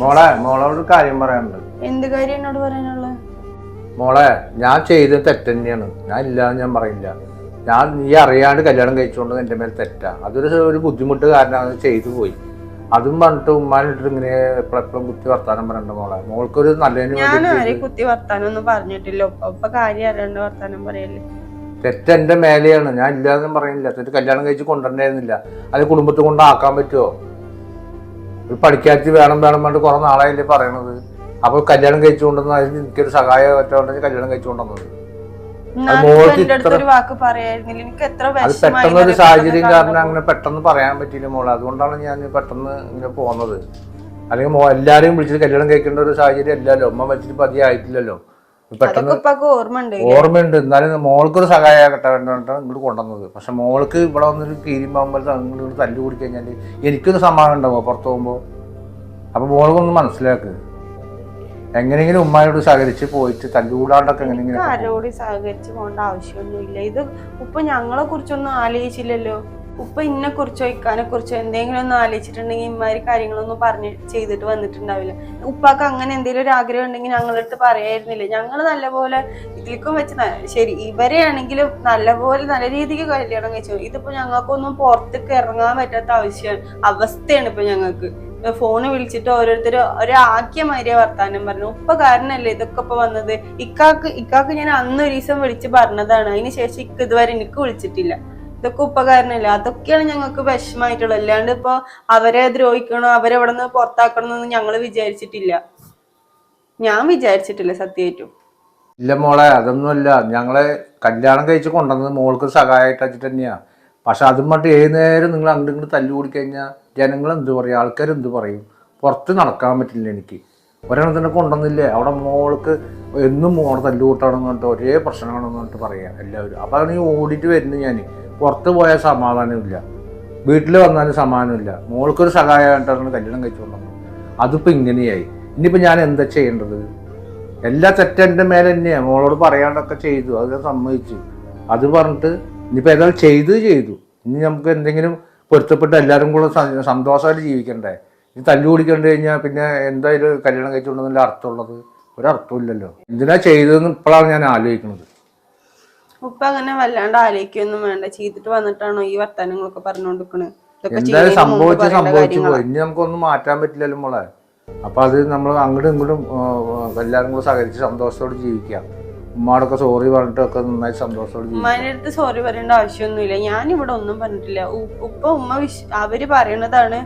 മോളെ മോളോട് കാര്യം പറയാനുണ്ട്. എന്ത് കാര്യം എന്നോട് പറയാനുള്ളത് മോളെ ഞാൻ ചെയ്ത തെറ്റ് തന്നെയാണ് ഞാൻ ഇല്ലാന്ന് ഞാൻ പറയില്ല. ഞാൻ നീ അറിയാണ്ട് കല്യാണം കഴിച്ചുകൊണ്ട് എന്റെ മേൽ തെറ്റാ. അതൊരു ഒരു ബുദ്ധിമുട്ട് കാരണം ചെയ്തു പോയി. അതും പറഞ്ഞിട്ട് ഉമ്മാനിട്ട് ഇങ്ങനെ എപ്പോഴെപ്പോഴും കുത്തി വർത്താനം പറയണ്ട മോളെ. മോൾക്കൊരു നല്ലതിന് വേണ്ടി കുത്തി വർത്താനം ഒന്നും പറഞ്ഞിട്ടില്ല. കാര്യം അറിയാണ്ട് വർത്താനം പറയല്ലേ. തെറ്റ് എന്റെ മേലെയാണ്. ഞാൻ ഇല്ലാന്നും പറയുന്നില്ല തെറ്റ് കല്യാണം കഴിച്ച് കൊണ്ടുവരണ്ടായിരുന്നില്ല അത് കുടുംബത്തിൽ കൊണ്ടാക്കാൻ പറ്റുമോ ഒരു പഠിക്കാത്തി വേണം വേണം വേണ്ട കുറെ നാളായില്ലേ പറയണത്. അപ്പൊ കല്യാണം കഴിച്ചു കൊണ്ടുവന്ന എനിക്കൊരു സഹായം പറ്റാണ്ടെങ്കിൽ കല്യാണം കഴിച്ചു കൊണ്ടുവന്നത് മോൾക്ക് അത് പെട്ടെന്ന് ഒരു? സാഹചര്യം കാരണം അങ്ങനെ പെട്ടെന്ന് പറയാൻ പറ്റിയില്ല മോളെ. അതുകൊണ്ടാണ് ഞാൻ പെട്ടെന്ന് ഇങ്ങനെ പോകുന്നത് അല്ലെങ്കിൽ മോ എല്ലാരെയും വിളിച്ചിട്ട് കല്യാണം കഴിക്കേണ്ട ഒരു സാഹചര്യം അല്ലല്ലോ. അമ്മ വെച്ചിട്ട് പതിയെ ആയിട്ടില്ലല്ലോ പെട്ടെന്ന് ഓർമ്മയുണ്ട്. എന്നാലും മോൾക്കൊരു സഹായമാകട്ടെ വേണ്ടിയിട്ടാണ് ഇങ്ങോട്ട് കൊണ്ടുവന്നത്. പക്ഷെ മോൾക്ക് ഇവിടെ വന്നൊരു കീരിമ്പാകുമ്പോൾ അങ്ങോട്ട് തല്ലു കൂടി കഴിഞ്ഞാൽ എനിക്കൊരു സമാധാനം ഉണ്ടാവും പുറത്തു പോകുമ്പോൾ അപ്പോൾ മോൾക്കൊന്ന് മനസ്സിലാക്ക്. എങ്ങനെയെങ്കിലും ഉമ്മയോട് സഹകരിച്ച് പോയിട്ട് തല്ലുകൂടാണ്ടൊക്കെ എങ്ങനെയെങ്കിലും ആരോട് സഹകരിച്ച് പോകേണ്ട ആവശ്യമൊന്നുമില്ല. ഇത് ഉപ്പ ഞങ്ങളെ കുറിച്ചൊന്നും ആലോചിച്ചില്ലല്ലോ. ഉപ്പ ഇന്നെ കുറിച്ചോ ഇക്കാനെ കുറിച്ചോ എന്തെങ്കിലും ഒന്ന് ആലോചിച്ചിട്ടുണ്ടെങ്കിൽ ഇമാതിരി കാര്യങ്ങളൊന്നും പറഞ്ഞ് ചെയ്തിട്ട് വന്നിട്ടുണ്ടാവില്ല. ഉപ്പാക്ക് അങ്ങനെ എന്തെങ്കിലും ഒരു ആഗ്രഹം ഉണ്ടെങ്കിൽ ഞങ്ങളുടെ അടുത്ത് പറയായിരുന്നില്ല. ഞങ്ങൾ നല്ലപോലെ ഇതിലേക്കും വെച്ച് ശരി ഇവരെയാണെങ്കിലും നല്ലപോലെ നല്ല രീതിക്ക് കല്യാണം കഴിച്ചു. ഇതിപ്പോ ഞങ്ങൾക്കൊന്നും പുറത്തേക്ക് ഇറങ്ങാൻ പറ്റാത്ത ആവശ്യമാണ് അവസ്ഥയാണ് ഇപ്പൊ ഞങ്ങൾക്ക്. ഫോണ് വിളിച്ചിട്ട് ഓരോരുത്തർ ഒരാക്കിയ മാതിരിയ വർത്താനം പറഞ്ഞു ഉപ്പ കാരണല്ലേ ഇതൊക്കെ ഇപ്പൊ വന്നത്? ഇക്കാക്ക് ഇക്കാക്ക് ഞാൻ അന്ന് ഒരു ദിവസം വിളിച്ച് പറഞ്ഞതാണ്. അതിന് ശേഷം ഇക്ക് ഇതുവരെ എനിക്ക് വിളിച്ചിട്ടില്ല. ഇതൊക്കെ ഉപ്പ അതൊക്കെയാണ് ഞങ്ങൾക്ക് വിഷമായിട്ടുള്ളത് അല്ലാണ്ട് ഇപ്പൊ അവരെ ദ്രോഹിക്കണോ അവരെ ഇവിടെ നിന്ന് പുറത്താക്കണം ഞങ്ങൾ വിചാരിച്ചിട്ടില്ല. ഞാൻ വിചാരിച്ചിട്ടില്ല സത്യമായിട്ടും. ഇല്ല മോളെ അതൊന്നുമല്ല. ഞങ്ങളെ കല്യാണം കഴിച്ച് കൊണ്ടുവന്നത് മോൾക്ക് സഹായമായിട്ട് വെച്ചിട്ട് തന്നെയാ. പക്ഷെ അതും മറ്റും ഏത് നേരം നിങ്ങൾ അങ്ങോട്ട് ഇങ്ങോട്ട് തല്ലു കൂടി കഴിഞ്ഞാൽ ജനങ്ങൾ എന്ത് പറയും? ആൾക്കാർ എന്ത് പറയും? പുറത്ത് നടക്കാൻ പറ്റില്ല എനിക്ക്. ഒരെണ്ണത്തിനെ കൊണ്ടുവന്നില്ലേ? അവിടെ മോൾക്ക് എന്നും മോളെ തല്ലുകൂട്ടാണെന്ന് പറഞ്ഞിട്ട് ഒരേ പ്രശ്നമാണെന്ന് പറഞ്ഞിട്ട് പറയാം എല്ലാവരും. അപ്പോൾ നീ ഓടിയിട്ട് വരുന്നു ഞാൻ പുറത്ത് പോയാൽ സമാധാനമില്ല. വീട്ടിൽ വന്നാലും സമാധാനമില്ല. മോൾക്കൊരു സഹായമായിട്ടാണ് കല്യാണം കഴിച്ചു കൊണ്ടുവന്നത് അതിപ്പോൾ ഇങ്ങനെയായി. ഇനിയിപ്പോൾ ഞാൻ എന്താ ചെയ്യേണ്ടത്? എല്ലാ തെറ്റെന്റെ മേലെ തന്നെയാണ് മോളോട് പറയാണ്ടൊക്കെ ചെയ്തു. അത് ഞാൻ സമ്മതിച്ചു. അത് പറഞ്ഞിട്ട് ഇനിയിപ്പോൾ ഏതായാലും ചെയ്ത് ചെയ്തു. ഇനി നമുക്ക് എന്തെങ്കിലും പൊരുത്തപ്പെട്ട് എല്ലാവരും കൂടെ സന്തോഷമായിട്ട് ജീവിക്കണ്ടേ? ഇനി തല്ലു കുടിക്കേണ്ടി കഴിഞ്ഞാൽ പിന്നെ എന്തായാലും കല്യാണം കഴിച്ചുകൊണ്ടെന്നല്ല അർത്ഥമുള്ളത്? ഒരർത്ഥമില്ലല്ലോ എന്തിനാ ചെയ്തതെന്ന് ഇപ്പോഴാണ് ഞാൻ ആലോചിക്കുന്നത്. ഉപ്പ അങ്ങനെ വല്ലാണ്ട് ആലോചിക്കൊന്നും വേണ്ട. ചെയ്തിട്ട് വന്നിട്ടാണോ ഈ വർത്താനങ്ങളൊക്കെ എന്തായാലും സംഭവിച്ച് സംഭവിച്ചു പോയി. ഇനി നമുക്കൊന്നും മാറ്റാൻ പറ്റില്ലല്ലോ മോളെ. അപ്പൊ അത് നമ്മൾ അങ്ങോട്ടും ഇങ്ങോട്ടും എല്ലാവരും കൂടെ സഹകരിച്ച് സന്തോഷത്തോടെ ജീവിക്കാം ഉമ്മാടൊക്കെ സോറി പറഞ്ഞിട്ടൊക്കെ നന്നായി സന്തോഷത്തോടെ ഉമ്മാന്റെ അടുത്ത് സോറി പറയേണ്ട ആവശ്യമൊന്നുമില്ല. ഞാൻ ഇവിടെ ഒന്നും പറഞ്ഞിട്ടില്ല. ഉപ്പ ഉമ്മ വിശ് അവർ പറയണതാണ്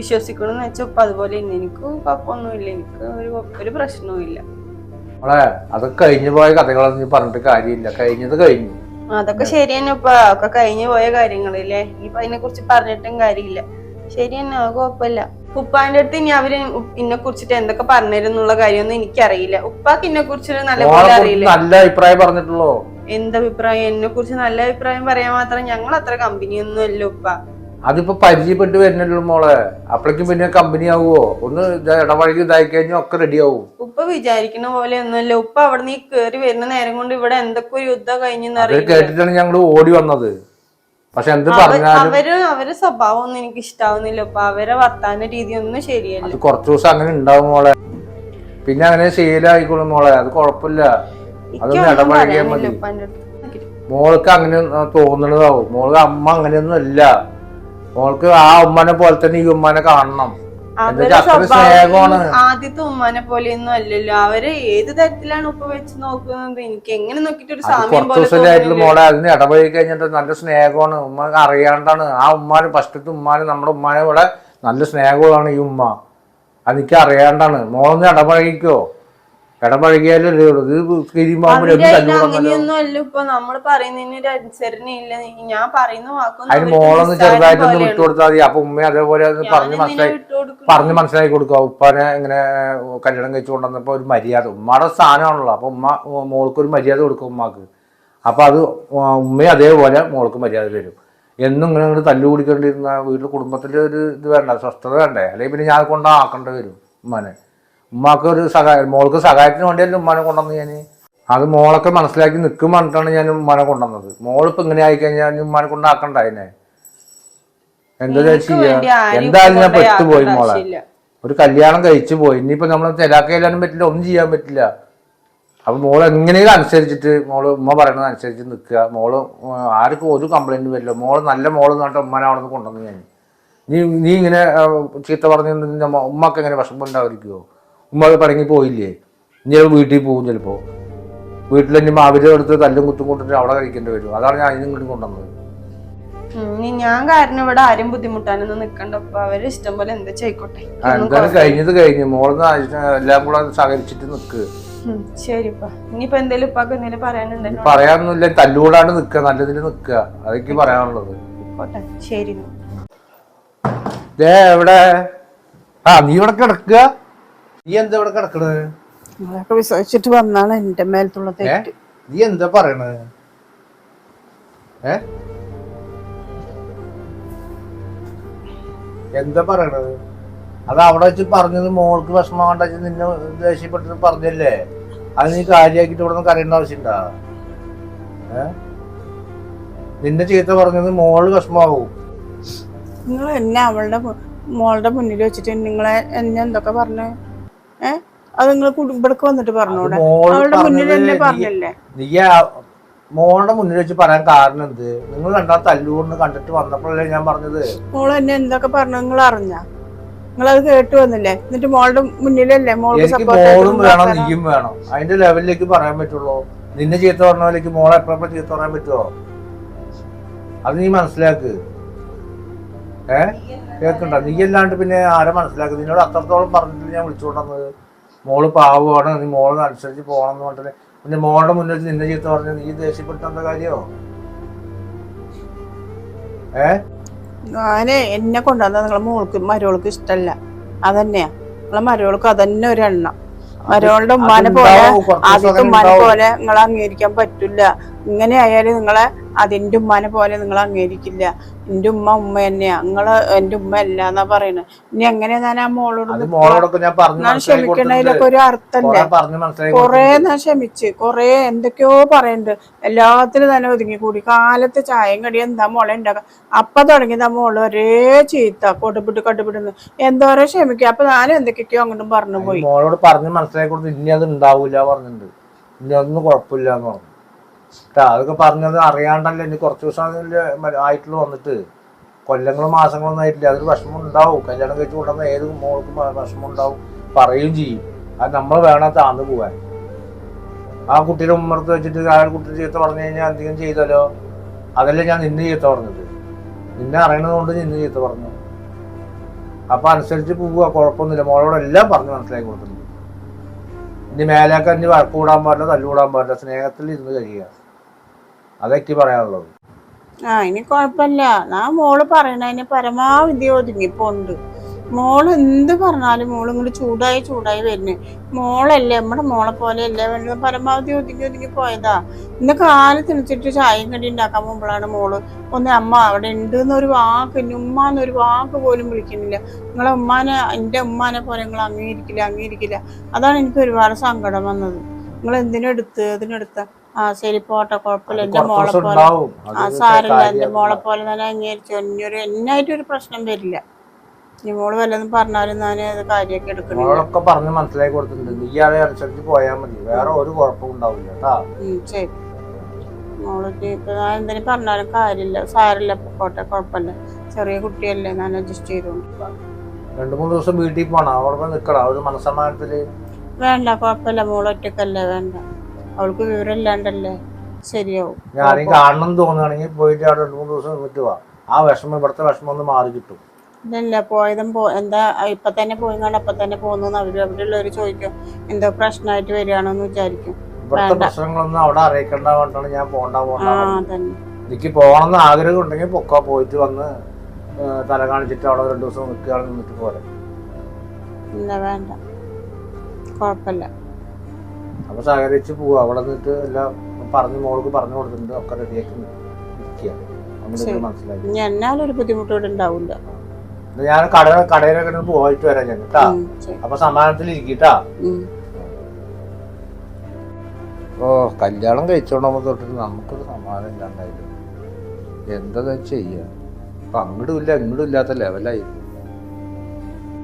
വിശ്വസിക്കണമെന്ന് വെച്ചാൽ ഉപ്പ അതുപോലെ തന്നെ. എനിക്ക് കുഴപ്പമൊന്നുമില്ല. എനിക്ക് ഒരു ഒരു പ്രശ്നവും ഇല്ല മോളെ അതൊക്കെ കഴിഞ്ഞു പോയ കഥകളൊന്നും നീ പറഞ്ഞിട്ട് കാര്യമില്ല. കഴിഞ്ഞത് കഴിഞ്ഞു. അതൊക്കെ ശരി തന്നെ ഉപ്പ. ഒക്കെ കഴിഞ്ഞു പോയ കാര്യങ്ങളില്ലേ? ഇപ്പൊ അതിനെ കുറിച്ച് പറഞ്ഞിട്ടും കാര്യമില്ല. ശരി തന്നെ അത് കുഴപ്പമില്ല. ഉപ്പാന്റെ അടുത്ത് ഇനി അവർ ഇന്നെ കുറിച്ചിട്ട് എന്തൊക്കെ പറഞ്ഞിരുന്നുള്ള കാര്യമൊന്നും എനിക്കറിയില്ല. ഉപ്പാക്ക് ഇന്നെ കുറിച്ച് നല്ലപോലെ അറിയില്ല? നല്ല അഭിപ്രായം പറഞ്ഞിട്ടുള്ളൂ? എന്തഭിപ്രായം എന്നെ കുറിച്ച് നല്ല അഭിപ്രായം പറയാൻ മാത്രം ഞങ്ങൾ അത്ര കമ്പനിയൊന്നും അല്ല ഉപ്പ. അതിപ്പോ പരിചയപ്പെട്ട് വരുന്നല്ലോ മോളെ. അപ്പോഴേക്കും പിന്നെ കമ്പനി ആവുമോ ഒന്ന് ഇടപഴകി ഇതായി കഴിഞ്ഞാൽ ഒക്കെ റെഡി ആവും ഉപ്പ വിചാരിക്കുന്ന പോലെ ഒന്നുമല്ല. ഉപ്പ അവിടെ നീ കേറി വരുന്ന നേരം കൊണ്ട് ഇവിടെ എന്തൊക്കെ യുദ്ധം കഴിഞ്ഞു കേട്ടിട്ടാണ് ഞങ്ങൾ ഓടി വന്നത്. പക്ഷെ എന്ത് പറഞ്ഞാലും അവർ അവരെ സ്വഭാവം ഒന്നും എനിക്ക് ഇഷ്ടാവുന്നില്ല. ഉപ്പ അവരെ വർത്താന രീതി ഒന്നും ശരിയല്ല. കൊറച്ചു ദിവസം അങ്ങനെ ഉണ്ടാവും മോളെ. പിന്നെ അങ്ങനെ ശീലമായിക്കോളും മോളെ. അത് കുഴപ്പമില്ല. അതൊന്നും ഇടപഴകിയാൽ മതി. മോൾക്ക് അങ്ങനെ തോന്നണതാവും. മോൾക്ക് അമ്മ അങ്ങനെയൊന്നും അല്ല. മോൾക്ക് ആ ഉമ്മനെ പോലെ തന്നെ ഈ ഉമ്മനെ കാണണം. ആദ്യത്തെ ഉമ്മാനെ പോലെയൊന്നും അല്ലല്ലോ. അവർ ഏത് തരത്തിലാണ് ഉപ്പ വെച്ച് നോക്കുന്നത്? എനിക്ക് എങ്ങനെ നോക്കിട്ട് ഒരു സാമ്യം. മോളെ. അതിന് ഇടപഴകി കഴിഞ്ഞിട്ട് നല്ല സ്നേഹമാണ്. ഉമ്മ അറിയാണ്ടാണ്. ആ ഉമ്മാന് ഫസ്റ്റത്തെ ഉമ്മാന് നമ്മുടെ ഉമ്മാനെ ഇവിടെ നല്ല സ്നേഹമാണ് ഈ ഉമ്മ. അതെനിക്ക് അറിയാണ്ടാണ്. മോളൊന്ന് ഇടപഴകിക്കോ? ഇടപഴകിയാലും ഇത് കിരിയുമ്പോൾ അവർ എന്ത് അതിന് തല്ലുകൂടന്നല്ലോ അങ്ങനെയൊന്നും അല്ല. ഇപ്പൊ നമ്മൾ പറയുന്നതിന് ഒരു അനുസരണയില്ല ഞാൻ പറയുന്ന വാക്കൊന്നും അതിന് മോളൊന്ന് ചെറുതായിട്ടൊന്ന്. വിട്ടു കൊടുത്താൽ മതി. അപ്പൊ ഉമ്മ അതേപോലെ പറഞ്ഞ് മനസ്സിലായി? പറഞ്ഞ് മനസ്സിലാക്കി കൊടുക്കുക. ഉപ്പാനെ ഇങ്ങനെ കല്യാണം കഴിച്ചു കൊണ്ടുവന്നപ്പോ ഒരു മര്യാദ. ഉമ്മയുടെ സ്ഥാനമാണല്ലോ. അപ്പൊ ഉമ്മ മോൾക്ക് ഒരു മര്യാദ കൊടുക്കും ഉമ്മാക്ക്. അപ്പൊ അത് ഉമ്മയും അതേപോലെ മോൾക്ക് മര്യാദ തരും. എന്നും ഇങ്ങനെ ഇങ്ങോട്ട് തല്ലു കുടിക്കേണ്ടിരുന്ന വീട്ടിൽ കുടുംബത്തിൽ ഒരു ഇത് വേണ്ട സ്വസ്ഥത വേണ്ടേ? അല്ലെങ്കിൽ പിന്നെ ഞാൻ കൊണ്ടാക്കേണ്ടി വരും ഉമ്മാനെ. ഉമ്മാക്ക് ഒരു സഹായ മോൾക്ക് സഹായത്തിന് വേണ്ടിയല്ലോ ഉമ്മാനെ കൊണ്ടുവന്ന് ഞാൻ അത് മോളൊക്കെ മനസ്സിലാക്കി നിൽക്കും പറഞ്ഞിട്ടാണ് ഞാൻ ഉമ്മാനെ കൊണ്ടുവന്നത്. മോളിപ്പോ ഇങ്ങനെ ആയിക്കഴിഞ്ഞാൽ ഉമ്മാനെ കൊണ്ടാക്കണ്ട അതിനെ. എന്താ ചെയ്യാ? എന്തായാലും ഞാൻ പെട്ടുപോയി മോളെ. ഒരു കല്യാണം കഴിച്ചു പോയി. ഇനിയിപ്പോ നമ്മൾ തെലാക്കയിലാനും പറ്റില്ല ഒന്നും ചെയ്യാൻ പറ്റില്ല. അപ്പൊ മോൾ എങ്ങനെയും അനുസരിച്ചിട്ട് മോൾ ഉമ്മ പറയണത് അനുസരിച്ച് നിൽക്കുക. മോൾ ആർക്കും ഒരു കംപ്ലൈന്റ് വരില്ല. മോൾ നല്ല മോൾ എന്നിട്ട് ഉമ്മനെ അവിടെ നിന്ന് കൊണ്ടുവന്നു ഞാൻ. നീ നീ ഇങ്ങനെ ചീത്ത പറഞ്ഞു ഉമ്മക്ക് എങ്ങനെ വിഷമം ഉണ്ടായിരിക്കുമോ ഉമ്മ പടങ്ങി പോയില്ലേ? ഇനി അത് വീട്ടിൽ പോകും ചിലപ്പോൾ വീട്ടിൽ ഇനി മാവിലെ എടുത്ത് തല്ലും കുത്തും കൊണ്ടിട്ട് അവിടെ കഴിക്കേണ്ടി വരും. അതാണ് ഞാൻ ഇങ്ങോട്ട് കൊണ്ടുവന്നത്. ഇനി ഞാൻ കാരണം ഇവിടെ ആരും ബുദ്ധിമുട്ടാനൊന്നും നിക്കണ്ടപ്പോ അവർ ഇഷ്ടം പോലെ എന്താ എന്തായാലും കഴിഞ്ഞത് കഴിഞ്ഞു. മോളെന്ന് എല്ലാം കൂടെ സഹകരിച്ചിട്ട് നിക്ക്. ശരിപ്പാ ഇനിയിപ്പോ എന്തേലും ഇപ്പൊക്കെ എന്തേലും പറയാനുണ്ടല്ലോ പറയാനൊന്നുമില്ല. തല്ലുകൂടാണ്ട് നിക്ക. നല്ലതിൽ നിൽക്കുക അതൊക്കെ പറയാനുള്ളത്. ശരി എവിടെ? ആ നീ ഇവിടെ കിടക്കുക. നീ എന്താ ഇവിടെ കിടക്കണത്? നിങ്ങളൊക്കെ വിശ്വസിച്ചിട്ട് വന്നാണ് എന്റെ മേലത്തുള്ള തെറ്റ്. നീ എന്താ പറയണത്? ഏ? എന്താ പറയണത്? അത് അവിടെ വെച്ച് പറഞ്ഞത് മോൾക്ക് വിഷമം കണ്ട നിന്നെ ദേഷ്യപ്പെട്ടത് പറഞ്ഞല്ലേ? അത് നീ കാര്യമാക്കിട്ട് ഇവിടെ നിന്ന് കരയേണ്ട ആവശ്യമുണ്ടാ? ഏ? നിന്നെ ചീത്ത പറഞ്ഞത് മോൾ വിഷമാവും നിങ്ങൾ എന്നെ അവളുടെ മോളുടെ മുന്നിൽ വെച്ചിട്ട് നിങ്ങളെ എന്നെ എന്തൊക്കെ പറഞ്ഞു അത് നിങ്ങൾ ഇവിടേക്ക് വന്നിട്ട് പറഞ്ഞോടെ? അവളുടെ മുന്നിൽ തന്നെ പറഞ്ഞല്ലേ? നീ മോളുടെ മുന്നിൽ വെച്ച് പറയാൻ കാരണം എന്ത്? നിങ്ങൾ രണ്ടാ തല്ലൂർന്ന് കണ്ടിട്ട് വന്നപ്പോഴല്ലേ ഞാൻ പറഞ്ഞത്? മോൾ എന്നെ എന്തൊക്കെ പറഞ്ഞു നിങ്ങൾ അറിഞ്ഞ? നിങ്ങളത് കേട്ട് വന്നില്ലേ? എന്നിട്ട് മോളുടെ മുന്നിലല്ലേ മോൾക്ക് മോളും വേണം നീയും വേണം. അതിന്റെ ലെവലിലേക്ക് പറയാൻ പറ്റുള്ളൂ. നിന്നെ ചീത്ത പറഞ്ഞവരിലേക്ക് മോളെ എപ്പോഴെപ്പോഴും ചീത്ത പറയാൻ പറ്റുമോ അത് നീ മനസ്സിലാക്ക്. ഏ? കേൾക്കണ്ട. നീ അല്ലാണ്ട് പിന്നെ ആരെ മനസ്സിലാക്ക് നിന്നോട് അത്രത്തോളം പറഞ്ഞിട്ട് ഞാൻ വിളിച്ചുകൊണ്ടത് മോൾ പാവമാണ്. നീ മോളിന് അനുസരിച്ച് പോകണം എന്ന് പറഞ്ഞിട്ട്. പിന്നെ മോളുടെ മുന്നിൽ വെച്ച് നിന്നെ ചീത്ത പറഞ്ഞു നീ ദേഷ്യപ്പെട്ട എന്താ കാര്യമോ ഏ? ഞാൻ എന്നെ കൊണ്ടുവന്ന നിങ്ങളെ മോൾക്ക് മരോൾക്ക് ഇഷ്ടല്ല അതന്നെയാ. നിങ്ങളെ മരോൾക്ക് അതന്നെ ഒരെണ്ണം മരോളുടെ ഉമ്മാനെ പോലെ ആദ്യത്തെ ഉമ്മാനെ പോലെ നിങ്ങളെ അംഗീകരിക്കാൻ പറ്റില്ല. ഇങ്ങനെ ആയാലും നിങ്ങളെ അതിന്റെ ഉമ്മാനെ പോലെ നിങ്ങൾ അംഗീകരിക്കില്ല. എന്റെ ഉമ്മ ഉമ്മ തന്നെയാ. നിങ്ങൾ എന്റെ ഉമ്മ അല്ല എന്നാ പറയണത് ഇനി എങ്ങനെ ഞാൻ ആ മോളോട്? ഞാൻ ക്ഷമിക്കണതിലൊക്കെ ഒരു അർത്ഥമില്ല കൊറേ. ഞാൻ ക്ഷമിച്ച്. കൊറേ എന്തൊക്കെയോ പറയുന്നുണ്ട് എല്ലാത്തിനും തന്നെ ഒതുങ്ങി കൂടി. കാലത്ത് ചായയും കടി എന്താ മോളെ ഉണ്ടാക്കുക അപ്പൊ തുടങ്ങിയതാ മോൾ ഒരേ ചീത്ത. കൊടുപിട്ട് കട്ടുപിടുന്നു എന്തോരോ ക്ഷമിക്കുക അപ്പൊ ഞാൻ എന്തൊക്കെയോ അങ്ങോട്ടും പറഞ്ഞു പോയി. മോളോട് പറഞ്ഞ് മനസ്സിലാക്കി കൊടുത്ത് ഇനി അത് ഉണ്ടാവൂല പറഞ്ഞിട്ടുണ്ട്. ഇനി അതൊന്നും കുഴപ്പമില്ല എന്ന് പറഞ്ഞു. അതൊക്കെ പറഞ്ഞത് അറിയാണ്ടല്ല ഇനി കുറച്ച് ദിവസം ആയിട്ടുള്ള വന്നിട്ട്. കൊല്ലങ്ങളും മാസങ്ങളൊന്നും ആയിട്ടില്ല അതൊരു വിഷമം ഉണ്ടാവും കല്യാണം കഴിച്ച് കൊണ്ടുവന്ന ഏത് മോൾക്കും വിഷമം ഉണ്ടാവും പറയുകയും ചെയ്യും. അത് നമ്മൾ വേണം താന്ന് പോവാൻ. ആ കുട്ടിയുടെ ഉമ്മർത്ത് വെച്ചിട്ട് ആ കുട്ടി ചീത്ത പറഞ്ഞു കഴിഞ്ഞാൽ എന്തെങ്കിലും ചെയ്താലോ? അതല്ലേ ഞാൻ നിന്നെ ചീത്ത പറഞ്ഞത്. നിന്നെ അറിയണത് കൊണ്ട് നിന്നെ ചീത്ത പറഞ്ഞു. അപ്പൊ അനുസരിച്ച് പോവുക കുഴപ്പമൊന്നുമില്ല. മോളോട് എല്ലാം പറഞ്ഞ് മനസ്സിലാക്കി കൊടുക്കുന്നു. ഇനി മേലാക്കാൻ ഇനി വഴക്ക് കൂടാൻ പാടില്ല തല്ലുകൂടാൻ പാടില്ല സ്നേഹത്തിൽ ഇരുന്ന് കഴിയുക. അതൊക്കെ പറയാനുള്ളത്. ആ ഇനി കുഴപ്പമില്ല ഞാൻ മോൾ പറയണതിന് പരമാവധി ഒതുങ്ങിപ്പോണ്ട്. മോൾ എന്ത് പറഞ്ഞാലും മോൾ ഇങ്ങോട്ട് ചൂടായി ചൂടായി വരുന്നു മോളല്ലേ നമ്മുടെ മോളെ പോലെ അല്ലേ വേണ്ടത് പരമാവധി ഒതുങ്ങി ഒതുങ്ങി പോയതാ. ഇന്ന് കാലത്ത് തിണിച്ചിട്ട് ചായയും കടി ഉണ്ടാക്കാൻ പോകുമ്പോഴാണ് മോൾ ഒന്ന് അമ്മ അവിടെ ഉണ്ട് എന്നൊരു വാക്ക് ഇനി ഉമ്മ എന്നൊരു വാക്ക് പോലും വിളിക്കുന്നില്ല. നിങ്ങളെ ഉമ്മാനെ എന്റെ ഉമ്മാനെ പോലെ നിങ്ങൾ അംഗീകരിക്കില്ല അംഗീകരിക്കില്ല. അതാണ് എനിക്ക് ഒരുപാട് സങ്കടം വന്നത്. നിങ്ങൾ എന്തിനെടുത്ത് അതിനെടുത്ത? ആ ശരി പോട്ടെ കുഴപ്പമില്ല. എന്റെ മോളെ പോലെ. ആ സാറില്ല എന്റെ മോളെ പോലെ തന്നെ അംഗീകരിച്ചു. ഇനിയൊരു എന്നായിട്ടൊരു പ്രശ്നം വരില്ല. ഇനി മോൾ വല്ലതും പറഞ്ഞാലും ഞാൻ അത് കാര്യമൊക്കെ എടുക്കണം പറഞ്ഞ് മനസ്സിലാക്കി കൊടുത്തിട്ടുണ്ട്. നീ അതേ അനുസരിച്ച് പോയാൽ മതി. വേറെ ഒരു കുഴപ്പവും ഉണ്ടാവില്ല കേട്ടാ. ശരി. മോൾ ഇപ്പൊ ഞാൻ എന്തിനു പറഞ്ഞാലും കാര്യമില്ല. സാരില്ല പോട്ടെ കുഴപ്പമില്ല. ചെറിയ കുട്ടിയല്ലേ. ഞാൻ അഡ്ജസ്റ്റ് ചെയ്തോണ്ട് രണ്ടു മൂന്ന് ദിവസം വീട്ടിൽ പോണം. അവിടെ നിക്കണം ഒരു മനസ്സമാനത്തിൽ വേണ്ട കുഴപ്പമില്ല. മോൾ ഒറ്റക്കല്ലേ. വേണ്ട. അവൾക്ക് വിവരം ഇല്ലാണ്ടല്ലേ ശരിയാവും ആരെയും കാണണം എന്ന് തോന്നുകയാണെങ്കിൽ പോയിട്ട് അവിടെ രണ്ടു മൂന്ന് ദിവസം നിന്നിട്ട് വാ. ആ വിഷമം ഇവിടുത്തെ വിഷമം ഒന്ന് മാറി കിട്ടും. ഇതല്ല പോയതും പോ എന്താ ഇപ്പൊ തന്നെ പോയി കണ്ട് അപ്പൊ തന്നെ പോകുന്നു അവർ അവിടെയുള്ളവര് ചോദിക്കും എന്തോ പ്രശ്നമായിട്ട് വരികയാണോന്ന് വിചാരിക്കും. ഇവിടുത്തെ. പ്രശ്നങ്ങളൊന്നും അവിടെ അറിയിക്കണ്ട കൊണ്ടാണ് ഞാൻ പോണ്ട ആ പോണ്ട പറഞ്ഞത്. തന്നെ എനിക്ക് പോകണമെന്ന് ആഗ്രഹം ഉണ്ടെങ്കിൽ പൊക്ക പോയിട്ട് വന്ന് തല കാണിച്ചിട്ട് അവിടെ രണ്ടു ദിവസം നിൽക്കുകയാണ് നിന്നിട്ട് പോരെ. ഇല്ല വേണ്ട. കുഴപ്പമില്ല. അപ്പൊ സഹകരിച്ച് പോവുക അവിടെ നിന്നിട്ട് എല്ലാം പറഞ്ഞു മോൾക്ക് പറഞ്ഞു കൊടുത്തിട്ടുണ്ട്. ഒക്കെ റെഡിയാക്കി നിൽക്കുക അങ്ങനെ ശരി. മനസ്സിലാക്കി. ഇനി എന്നാലും ഒരു ബുദ്ധിമുട്ട് ഉണ്ടാവില്ല ഞാൻ കട കടയിലൊക്കെ പോയിട്ട് വരാം ഞാൻ കേട്ടാ. അപ്പൊ സമാധാനത്തിൽ ഇരിക്കട്ടാ. ഓ കല്യാണം കഴിച്ചോണ്ടാകുമ്പോ തൊട്ടിട്ട് നമുക്കൊരു സമാധാനം ഇല്ലാണ്ടായിരുന്നു എന്താ ചെയ്യാ? അപ്പൊ അങ്ങോട്ടും ഇല്ല ഇങ്ങോട്ടും ഇല്ലാത്ത ലെവലായി